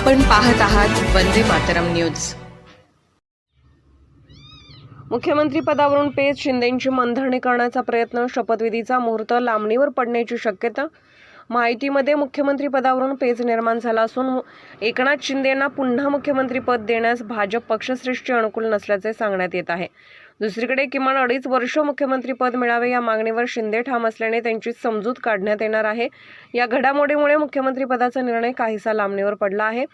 आपण पाहत आहात वंदे मातरम न्यूज. मुख्यमंत्री पदावरून पेज शिंदेंची मनधरणी करण्याचा प्रयत्न शपथविधीचा मुहूर्त लांबणीवर पडण्याची शक्यता माहितीमध्ये मुख्यमंत्री पदावरून पेज निर्माण झाला असून एकनाथ शिंदे यांना पुन्हा मुख्यमंत्रीपद देण्यास भाजप पक्षश्रेष्ठी अनुकूल नसल्याचे सांगण्यात येत आहे. दुसरीकडे किमान अडीच वर्ष मुख्यमंत्रीपद मिळावे या मागणीवर शिंदे ठाम असल्याने त्यांची समजूत काढण्यात येणार आहे. या घडामोडीमुळे मुख्यमंत्रीपदाचा निर्णय काहीसा लांबणीवर पडला आहे.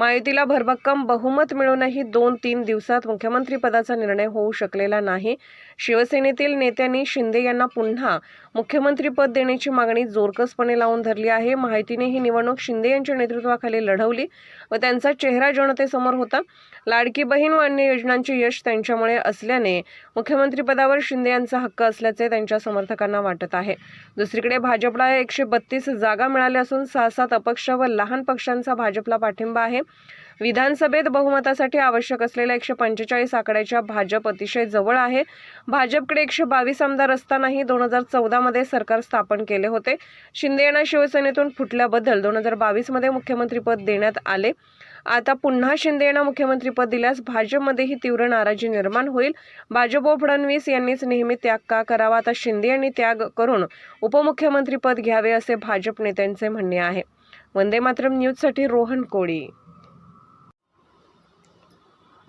महायुतीला भरभक्कम बहुमत मिळूनही दोन तीन दिवसात मुख्यमंत्रीपदाचा निर्णय होऊ शकलेला नाही. शिवसेनेतील नेत्यांनी शिंदे यांना पुन्हा मुख्यमंत्रीपद देण्याची मागणी जोरकसपणे लावून धरली आहे. माहितीने ही निवडणूक शिंदे यांच्या नेतृत्वाखाली लढवली व त्यांचा चेहरा जनतेसमोर होता. लाडकी बहीण व अन्य योजनांचे यश त्यांच्यामुळे असल्याने मुख्यमंत्रीपदावर शिंदे यांचा हक्क असल्याचे त्यांच्या समर्थकांना वाटत आहे. दुसरीकडे भाजपला एकशे बत्तीस जागा मिळाल्या असून सहा सात अपक्ष व लहान पक्षांचा भाजपला पाठिंबा आहे. विधानसभेत बहुमतासाठी आवश्यक असलेल्या एकशे पंचेचाळीस आकड्याच्या भाजप अतिशय जवळ आहे. भाजपकडे एकशे बावीस आमदार असतानाही दोन हजार चौदामध्ये सरकार स्थापन केले होते. शिंदे यांना शिवसेनेतून फुटल्याबद्दल दोन हजार बावीसमध्ये मुख्यमंत्रीपद देण्यात आले. आता पुन्हा शिंदे यांना मुख्यमंत्रीपद दिल्यास भाजपमध्येही तीव्र नाराजी निर्माण होईल. भाजप व फडणवीस यांनीच नेहमी त्याग का करावा? आता शिंदे यांनी त्याग करून उपमुख्यमंत्रीपद घ्यावे असे भाजप नेत्यांचे म्हणणे आहे. वंदे मातरम न्यूजसाठी रोहन कोळी.